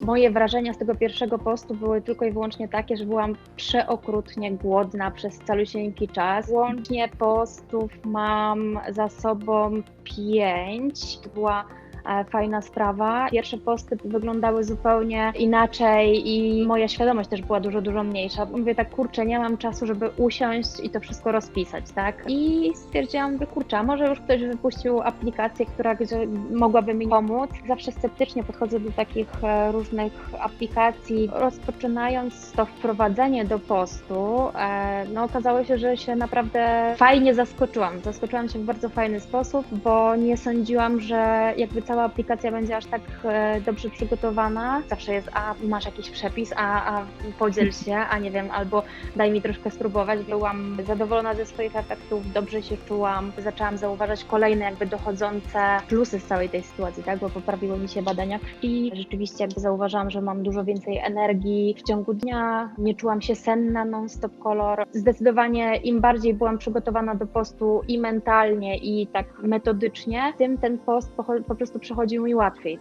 Moje wrażenia z tego pierwszego postu były tylko i wyłącznie takie, że byłam przeokrutnie głodna przez calusieńki czas. Łącznie postów mam za sobą pięć. To była fajna sprawa. Pierwsze posty wyglądały zupełnie inaczej i moja świadomość też była dużo, dużo mniejsza. Mówię tak, kurczę, nie mam czasu, żeby usiąść i to wszystko rozpisać, tak? I stwierdziłam, że kurczę, może już ktoś wypuścił aplikację, która gdzie mogłaby mi pomóc. Zawsze sceptycznie podchodzę do takich e, różnych aplikacji. Rozpoczynając to wprowadzenie do postu, e, no okazało się, że się naprawdę fajnie zaskoczyłam. Zaskoczyłam się w bardzo fajny sposób, bo nie sądziłam, że jakby cała aplikacja będzie aż tak e, dobrze przygotowana. Zawsze jest, a masz jakiś przepis, a, a podziel się, a nie wiem, albo daj mi troszkę spróbować. Byłam zadowolona ze swoich efektów, dobrze się czułam. Zaczęłam zauważać kolejne jakby dochodzące plusy z całej tej sytuacji, tak, bo poprawiły mi się badania krwi. Rzeczywiście jakby zauważałam, że mam dużo więcej energii w ciągu dnia. Nie czułam się senna non-stop kolor. Zdecydowanie im bardziej byłam przygotowana do postu i mentalnie, i tak metodycznie, tym ten post po, po prostu przechodził mi łatwiej.